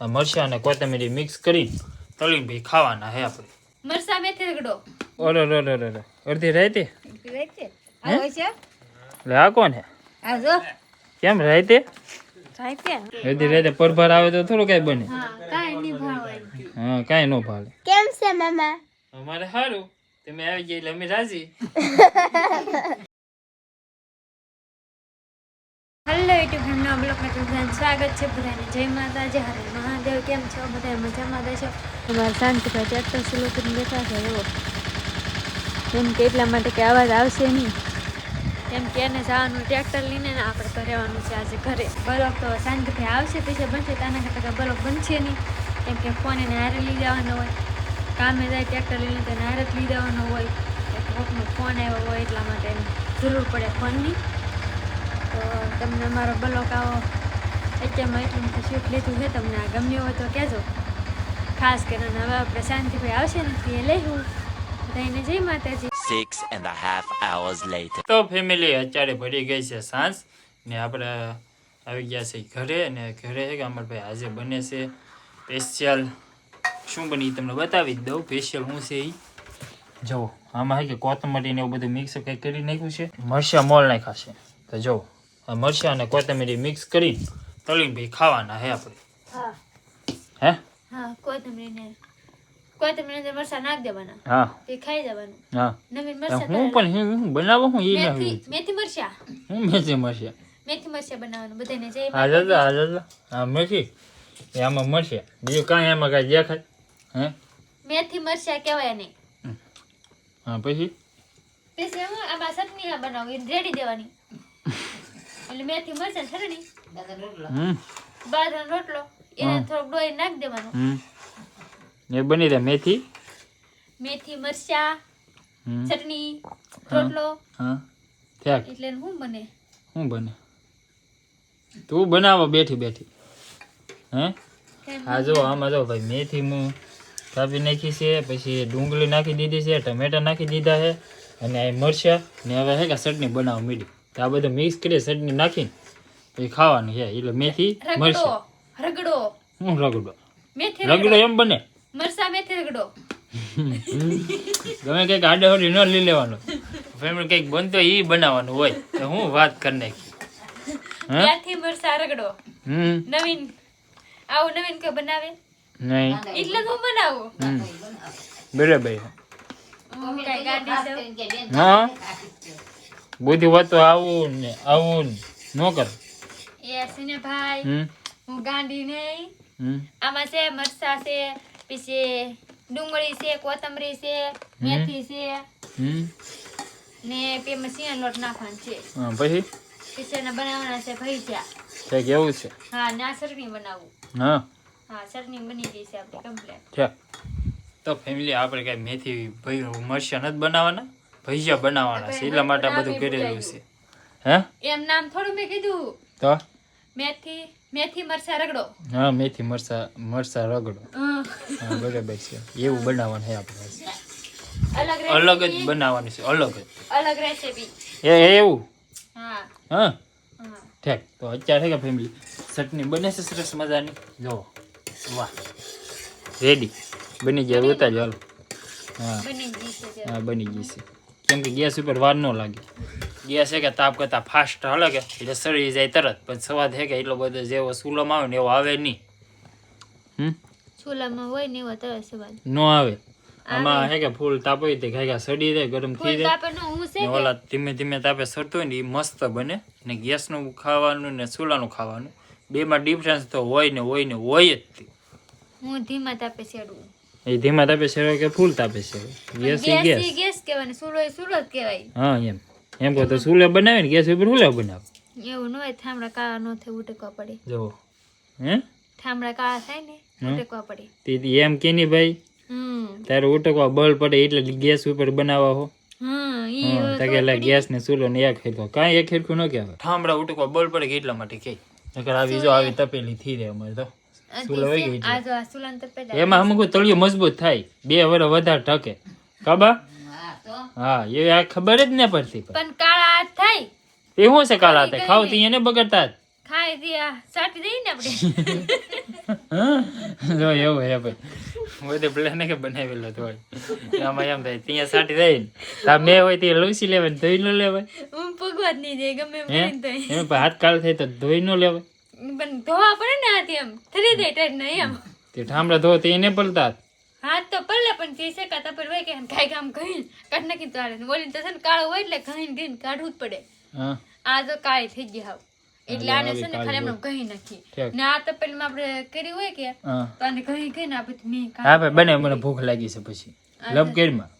મરચાં અને કોથમીરી મિક્સ કરી તળીને ભાઈ ખાવાના હે આપણે. મરચા મેથી રગડો. ઓલો લો લો લો અડધી અડધી રાતે આવો છે? એટલે આ કોણ હે? આ જો. કેમ રાતે થાય અડધી રાઈતે પરભાર આવે તો થોડું કઈ બને. હા કાંઈ નહીં ભાવે. હા કાંઈ ન ભાવે. કેમ છે મામા? અમારે સારું તમે આવી ગયા એટલે અમે રાજી. યુટ્યુબ ફેમના બધાને સ્વાગત છે બધાને. જય માતાજી હરે મહાદેવ. કેમ છો? બધા મજામાં દેશો અમારા શાંતિભાઈ ટ્રેક્ટર સ્લો કરીને બેઠા છે એવો. એમ કે એટલા માટે કે અવાજ આવશે નહીં. એમ કે એને જવાનું ટ્રેક્ટર લઈને આપણે કરેવાનું છે આજે ઘરે. બલોક તો શાંતિભાઈ આવશે પછી બનશે, તાના કરતાં બલોક બનશે નહીં. કેમ કે ફોન એને હારે લઈ જવાનો હોય. કામે જાય ટ્રેક્ટર લઈને તેને હારે જ લઈ જવાનો હોય. કોકનો ફોન આવ્યો હોય એટલા માટે જરૂર પડે ફોનની. તો તમને મારો બ્લોક આવો. અત્યારમાં એટલું શૂટ લીધું છે તમને આ ગમ્યું હોય તો કહેજો. ખાસ કરીને હવે આપણે શાંતિભાઈ આવશે ને તે લઈશું એને જય માતાજી. Six and a half hours later. તો ફેમિલી અત્યારે ભરી ગઈ છે સાંજ. ને આપણે આવી ગયા છે ઘરે અને ઘરે છે કે અમારા ભાઈ આજે બને છે સ્પેશિયલ શું બની તમને બતાવી જ દઉં. સ્પેશિયલ શું છે એ જુઓ. આમાં કે કોથમરી ને એવું બધું મિક્સ કંઈક કરી નાખ્યું છે? મરચાં મોલ નાખ્યા છે. તો જુઓ. મરચાં અને કોથમીરી મિક્સ કરી તળીને ભાઈ ખાવાના હે આપણે. હે. હા? કોથમીરીને. કોથમીરી અંદર નાખ દેવાના. હા. તે ખાઈ જવાનું હા. નવીન તો હું પણ હું હું બનાવું હું એ મેથી મેથી મરચાં. હું મેથી મરચાં. મેથી મરચાં બનાવવાનું બધાને જય હા દાદા હા દાદા. હા મેથી. એ આમાં મળશે બીજું કાંઈ એમાં કાંઈ દેખાય? હે? મેથી મરચાં કહેવાય નહીં હા પછી? પછી હું આમાં ચટણી બનાવું રેડી દેવાની. એટલે મેથી મરચાં ચટણી હમ. બાજરાનો રોટલો. એને થોડોક ડોઈ નાખી દેવાનો. એ બની જાય મેથી? મેથી મરચા ચટણી રોટલો. હા. એટલે શું બને? શું બને? તું બનાવો બેઠી બેઠી. હે? હા જો આમાં જો ભાઈ મેથી હું કાપી નાખી છે પછી ડુંગળી નાખી દીધી છે ટમેટા નાખી દીધા છે અને મરચા મરચાં ને હવે હે કે ચટણી બનાવવા મીડી. તો આ બધું મિક્સ કરી ચટણી નાખીને પછી ખાવાની છે. એટલે મેથી મરચું. રગડો. હું રગડો? મેથી રગડો એમ બને. મરચા મેથી રગડો. ગમે કંઈક આડે હોડી ન લઈ લેવાનું. ફેમિલી કંઈક બનતો એ બનાવવાનું હોય. તો હું વાત કરી નાખી. હે? મેથી મરચા રગડો. હમ. નવીન. આવું નવીન કોઈ બનાવે? નહીં. એટલે હું બનાવું. બરાબર. હા? બુદ્ધિ વાત આવું ને આવું ન કર. એ સિને ભાઈ હું ગાંડી નહીં. આમાં છે મરસા છે પછી ડુંગળી છે કોથમરી છે મેથી છે ને પે સિંહ લોટ નાખવાનો છે. હા પછી? પછી એના બનાવવાના છે ભજીયા. છે કેવું છે? હા ના ચટણી બનાવું. હા. હા ચટણી બની ગઈ છે આપણી કમ્પ્લીટ ઠીક. તો ફેમિલી આપણે કઈ મેથી ભાઈ મરસા નથી બનાવવાના? ભજીયા બનાવવાના છે એટલા માટે બધું કરેલું છે. હે? એમ નામ થોડું મેં કીધું. તો? મેથી મેથી મરચા રગડો. હા મેથી મરચા મરચા રગડો. હા. બરાબર છે. એવું બનાવવાનું છે આપણે. અલગ અલગ જ બનાવવાનું છે અલગ જ. અલગ રેસીપી. એ એવું? હા. હા? ઠીક તો અત્યારે કે ફેમિલી ચટણી બને છે સરસ મજાની? જો વાહ. રેડી બની ગયા ઉતારજો હાલો. હા. બની ગઈ છે હા બની ગઈ છે. કેમ કે ગેસ ઉપર વાર ન લાગે. ગેસ છે કે તાપ કરતાં ફાસ્ટ હાલે કે એટલે સળી જાય તરત. પણ સ્વાદ છે કે એટલો બધો જેવો સુલામાં આવે ને એવો આવે નહીં. હમ? ચૂલામાં હોય ને એવો તવે સ્વાદ. ન આવે. આમાં હે કે ફૂલ તાપ હોય તે ઘાઘા સડી જાય ગરમ થઈ જાય. ઓલા ધીમે ધીમે તાપે સરતો હોય ને એ મસ્ત બને. ને ગેસનું ખાવાનું ને ચૂલાનું ખાવાનું. બેમાં ડિફરન્સ તો હોય ને હોય ને હોય જ. હું ધીમા તાપે સેડું એ ધીમા તાપે સેવે કે ફૂલ તાપે સેવે ગેસ એ ગેસ ગેસ કહેવાય ને એ સુલો જ કહેવાય. હા એમ. એમ કહો તો સુલે બનાવે ને ગેસ ઉપર ચૂલે બનાવ? એવું ન હોય થામડા કાળા ન થાય ઉટકવા પડે. જો. હે? થામડા કાળા થાય ને ઉટકવા પડે. તેથી એમ કે નહીં ભાઈ હમ. તારે ઉટકવા બળ પડે એટલે ગેસ ઉપર બનાવવા હો. તો ગેસ ને ચૂલો ને એક હેરખો કાંઈ એક હેરખું ન કહેવાય. થામડા ઉટકવા બળ પડે એટલા માટે કે? નકર આવી જો આવી તપેલી થઈ રહે અમારે તો. આ જો આ તપે એમાં અમુક તળિયું મજબૂત થાય. બે વર્ષ વધારે ટકે. કાબા હા એ આ ખબર જ ન પડતી પણ. કાળા હાથ થાય. એ શું છે કાળા હાથ? ખાવ તી એને બગડતા ખાઈ દે સાટી દઈ ને આપણે. જો એવું હે ભાઈ. બધે પ્લાન કે બનાવેલો તો આમાં એમ થાય ત્યાં સાટી દઈ ને. તા મેં હોય તે લૂસી લેવાય ધોઈ ન લેવાય. હું પગવા જ નહીં જાય ગમે એમ હાથ કાળ થાય તો ધોઈ ન લેવાય. પણ ધોવા પડે ને હાથ એમ. થરી દે ટાઈટ નહીં એમ. તે ઠામડા ધો તે એને પલતા હાથ તો પડલે પણ જે છે કાતા પર હોય કે કાંઈ કામ કહીને કાઢ નાખી તારે બોલી તો છે ને કાળો હોય એટલે કહીને કહીને કાઢવું જ પડે. હા. આ તો કાળી થઈ ગઈ હાવ. એટલે આને છે ને ખાલી એમને કહી નાખી. ને આ તો પેલી આપણે કરી હોય કે તો આને કહી કહી ને આ બધું મેં હા ભાઈ બને મને ભૂખ લાગી છે પછી. લવ કેરમાં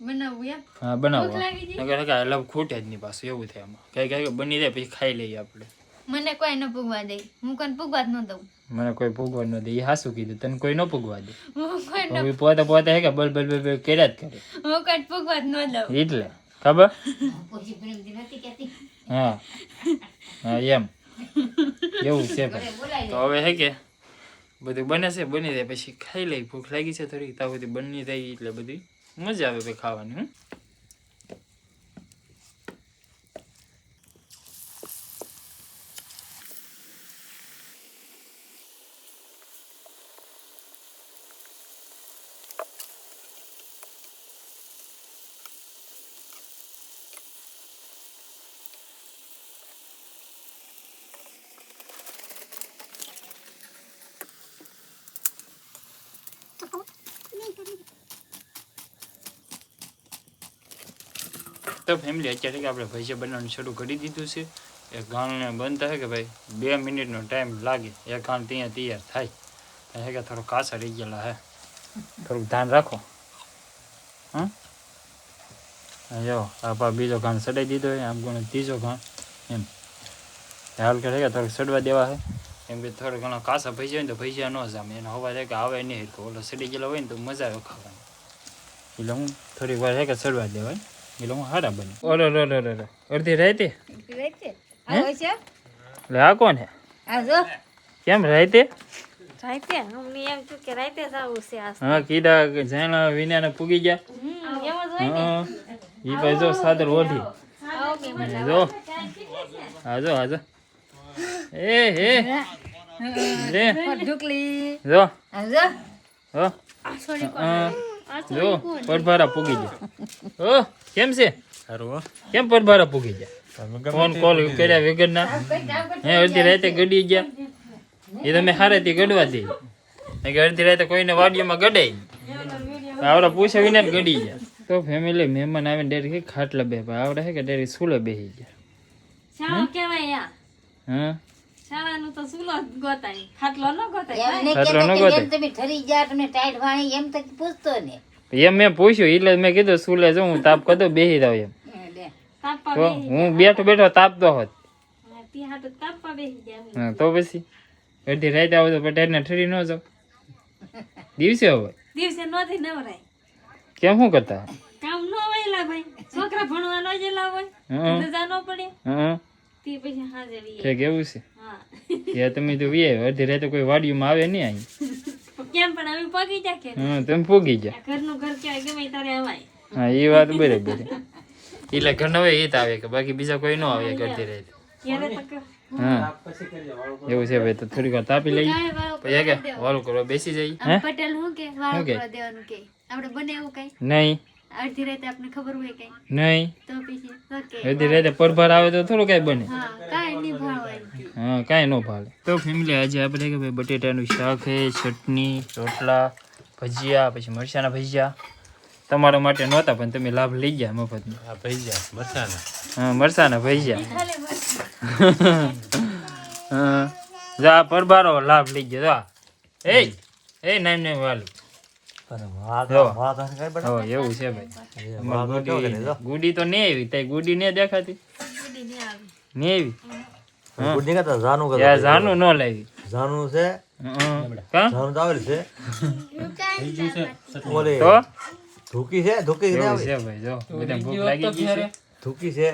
બનાવું એમ. હા બનાવો? નકર લવ ખૂટે જ નહીં પાછું એવું થાય આમાં. કઈ કઈ બની જાય પછી ખાઈ લઈએ આપણે. મને કોઈ ન પૂગવા દે. હું કોઈને પૂગવા જ ન દઉં. મને કોઈ પૂગવા ન દે. એ હાસું કીધું. તને કોઈ ન પૂગવા દે. હું કોઈ ન પોતે પોતે હે કે બલ બલ બલ બલ કર્યા જ કરે. હું કોઈ પૂગવા જ ન દઉં. એટલે. ખબર? હા. હા એમ. એવું છે ભાઈ તો હવે હે કે બધું બને છે બની જાય. પછી ખાઈ લઈ. ભૂખ લાગી છે થોડી ત્યાં બધી બની જાય એટલે બધી મજા આવે ભાઈ ખાવાની હમ. તો ફેમિલી અત્યારે કે આપણે ભજીયા બનાવવાનું શરૂ કરી દીધું છે. એ ઘાણને બંધ થાય કે ભાઈ બે મિનિટનો ટાઈમ લાગે. એ ઘાણ ત્યાં તૈયાર થાય. હે કે થોડો કાસા રહી ગયેલા હે. થોડુંક ધ્યાન રાખો. હા જો આપા બીજો ઘાણ સડાઈ દીધો હોય આમ ગણો ત્રીજો ઘાણ એમ. હાલ કે થોડુંક સડવા દેવા હે. એમ કે થોડા ઘણા કાસા ભજીયા હોય તો ભજીયા ન જામે. એનો હવા થાય કે આવે નહીં. તો ઓલો સડી ગયેલો હોય ને તો મજા આવે ખાવાની. એટલે હું થોડીક વાર હે કે સડવા દેવાય. હું હારા બને ઓલો લો લો લો લો અડધી રાતે એટલે આ કોણ હે કેમ રાતે હું કીધા જાણા વિના પૂગી ગયા. ઈ ભાઈ જો સાદર ઓઢી. જો. હાજો હાજો એ હે રે ઢુકલી જો. આજો હો. સોરી હા. જો પડભારા પૂગી ગયા. ઓ કેમ છે? કેમ પડભારા પૂગી ગયા? ફોન કોલ કર્યા વગરના. હે અડધી રાતે ગડી ગયા. એ તમે હારેથી ગડવા દે. અડધી રાતે કોઈને વાડીઓમાં ગડાય આવડે પૂછે વિના જ ગડી ગયા. તો ફેમિલી મહેમાન આવીને ડેરી ખાટલા બે આવડે છે કે ડેરી સુલે બેસી ગયા. હા? શાળાનું તો સુલો ગોતાય. ખાટલો ન ગોતાય એમને ખાટલો ન કે ગોતે. તમે ઠરી ગયા તમને ટાઈટ વાણી એમ તો પૂછતો ને. એમ મેં પૂછ્યું એટલે મેં કીધું સુલે જો હું તાપ કરતો બેસી જાવ એમ. તો હું બેઠો બેઠો તાપતો હોત. તી પછી? અડધી રાતે આવો તો પટેલને ઠરી ન જાવ દિવસે હવે દિવસે નોથી નવરાય. કેમ શું કરતા? કામ ન વહેલા ભાઈ છોકરા ભણવા ન જેલા હોય. રજા ન પડે. હા. તે પછી હાજે વીએ. ઠીક એવું છે? હા. યા તમે તો વીએ અડધી રાતે કોઈ વાડીઓમાં આવે નહીં અહીં. કેમ પણ અમે પગી જા કે હા તમે પૂગી ગયા ઘરનું ઘર કહેવાય ગમે તારે અવાય. હા એ વાત બરાબર છે. એટલે ઘર હવે એ જ આવે કે બાકી બીજા કોઈ ન આવે એક અડધી રાતે. તો હા. એવું છે ભાઈ તો થોડીક વાર તાપી લઈ. પછી એ કે વાલું કરવા બેસી જઈ હે? પટેલ હું કે વાળું કરવા દેવાનું કે? આપણે બને એવું કઈ? નહીં. અડધી રાતે આપને ખબર હોય કઈ. નહીં. તો પછી ઓકે અડધી રાતે પરભાર આવે તો થોડું કાંઈ બને. હા કાંઈ નહીં ભાવે. હા કાંઈ ન ભાવે. તો ફેમિલી આજે આપણે કે ભાઈ બટેટાનું શાક છે ચટણી રોટલા ભજીયા પછી મરચાના ભજીયા. તમારા માટે નહોતા પણ તમે લાભ લઈ ગયા મફત હા મરચાના ભજીયા. હા. જા પરભારો લાભ લઈ ગયો જા. એ એ નહીં નહીં વાલું. હો, એવું છે ભાઈ. ગુડી ગુડી તો નહીં આવી તઈ ગુડી નહીં દેખાતી? નહીં આવી. હા. યાર જાનું ન લાવી. જાનું છે જાનું તો આવેલ છે. ઓલી તો? ધૂકી છે? ધૂકી ને આવી? છે ભાઈ જો. બધા ભૂખ લાગી ગઈ છે. ધૂકી છે.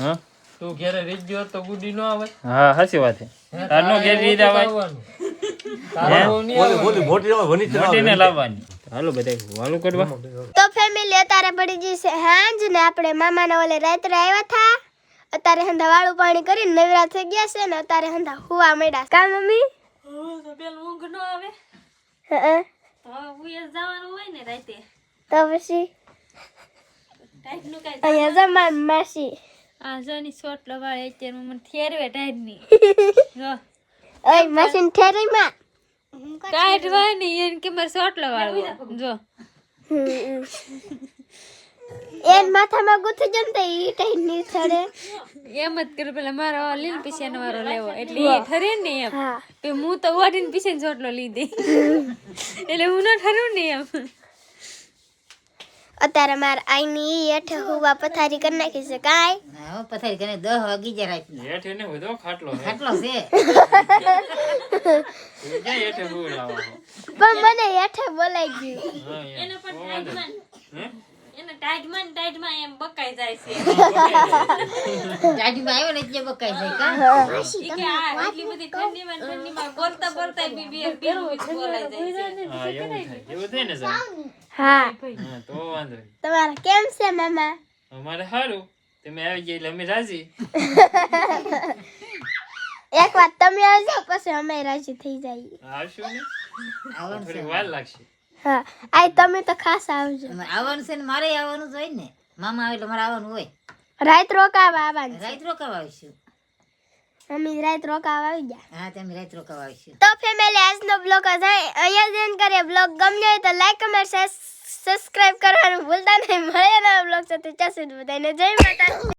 હા? તું ઘેરે રહી ગયો તો ગુડી નો આવે? હા સાચી વાત છે. તારનો ઘેર રીત આવે? હે? ઓલી ઓલી મોટી લાવવાની. હાલો બધા વાલું કરવા? તો ફેમિલી અત્યારે પડી ગઈ છે હાંજ ને આપણે મામાના ઓલે રાત્રે આવ્યા હતા અત્યારે હંધા વાળું પાણી કરીને નવરા થઈ ગયા છે ને અત્યારે હંધા હુવા મળ્યા કા મમ્મી? ઊંઘ ન આવે. જવાનું હોય ને રાતે. તો પછી? અહીંયા જમા માસી. આ જોની સોટલો વાળે અત્યારે મને થેરવે ટાઈટની ઓય માસી ઠેરીમાં કાઢવાની. એન કે મારે સોટલો વાળવો જો. એન માથામાં ગુથી જન તો ઈ ટાઈટની થરે એમ જ કર્યું પેલા મારો લીલ પીસેનો વાળો લેવો. એટલે એ ઠરે ને એમ. હા. તો હું તો ઓઢીને પીછે સોટલો લીધી. એટલે હું ન ઠરું ને એમ. અત્યારે મારે આઈની હેઠ હેઠે હુવા પથારી કરી નાખી છે કાંઈ? હા, પથારી કરીને દહ વાગી જાય રાતના. હેઠ એને બધો ખાટલો છે. ખાટલો છે. ક્યાં હેઠે પણ મને હેઠે બોલાઈ ગયું. એને પણ એને ટાઈટમાં ને ટાઈટમાં એમ બકાઈ જાય છે. દાઢીમાં આવ્યો ને એટલે બકાઈ જાય કા? ઈ કે આ એટલી બધી ઠંડીમાં ઠંડીમાં બોલતા બોલતા બી બે બીરું બીરું બોલાઈ જાય છે. હા એવું થાય. એવું થાય ને સાહેબ હા. હા તો વાંધો નહીં. તમારે કેમ છે મામા? અમારે સારું તમે આવી ગયા એટલે અમે રાજી. એક વાત તમે આવજો પછી અમે રાજી થઈ જઈએ. આવશું ને? થોડી વાર લાગશે. હા. આ તમે તો ખાસ આવજો. આવવાનું છે ને મારે આવવાનું જ હોય ને. મામા આવે એટલે મારે આવવાનું હોય. રાત રોકાવા આવવાનું રાત રોકાવા આવીશું. અમે રાત રોકાવા આવી ગયા. હા તમે રાત રોકાવા આવીશું. તો ફેમિલી આજનો બ્લોગ અહીંયા જઈને કરીએ. બ્લોગ ગમ્યો હોય તો લાઈક કમેન્ટ સબસ્ક્રાઇબ કરવાનું ભૂલતા નહીં. મળે બ્લોગ સાથે. ચાસુ બધાને જય માતા